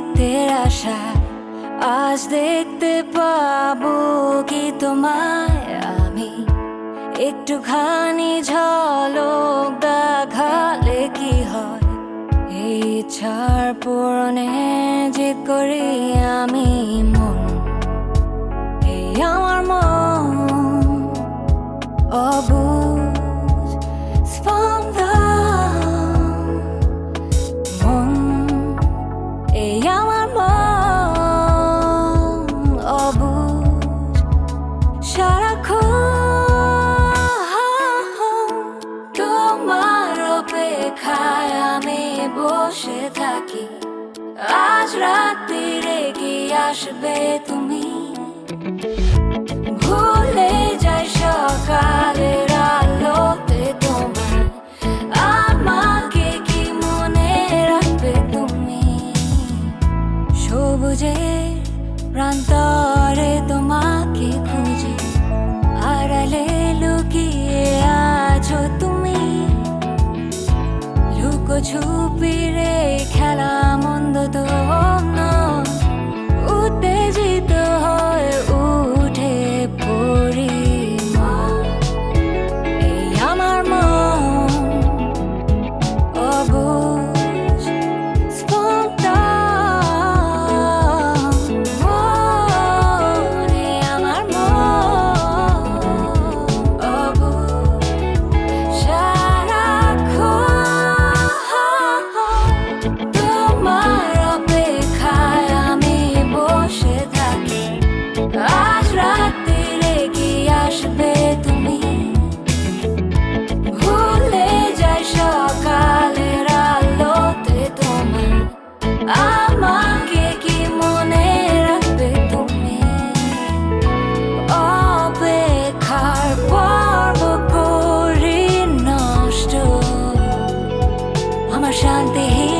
তোমার আশা আজ দেখতে পাবো কি তোমায় আমি। একটুখানি ঝলক দেখালে কি হয়? এই ছাড় পূরণে জিত করি আমি মন, এই আমার মন অবুঝ স্পন্দন অপেক্ষায় আমি বসে থাকি। আজ রাত্রিরে কি আসবে তুমি। ভুলে যাই সকালের আলোতে আমাকে কি তুমি? প্রান্তরে তোমাকে খুঁজে করি নষ্ট আমার শান্তিহীন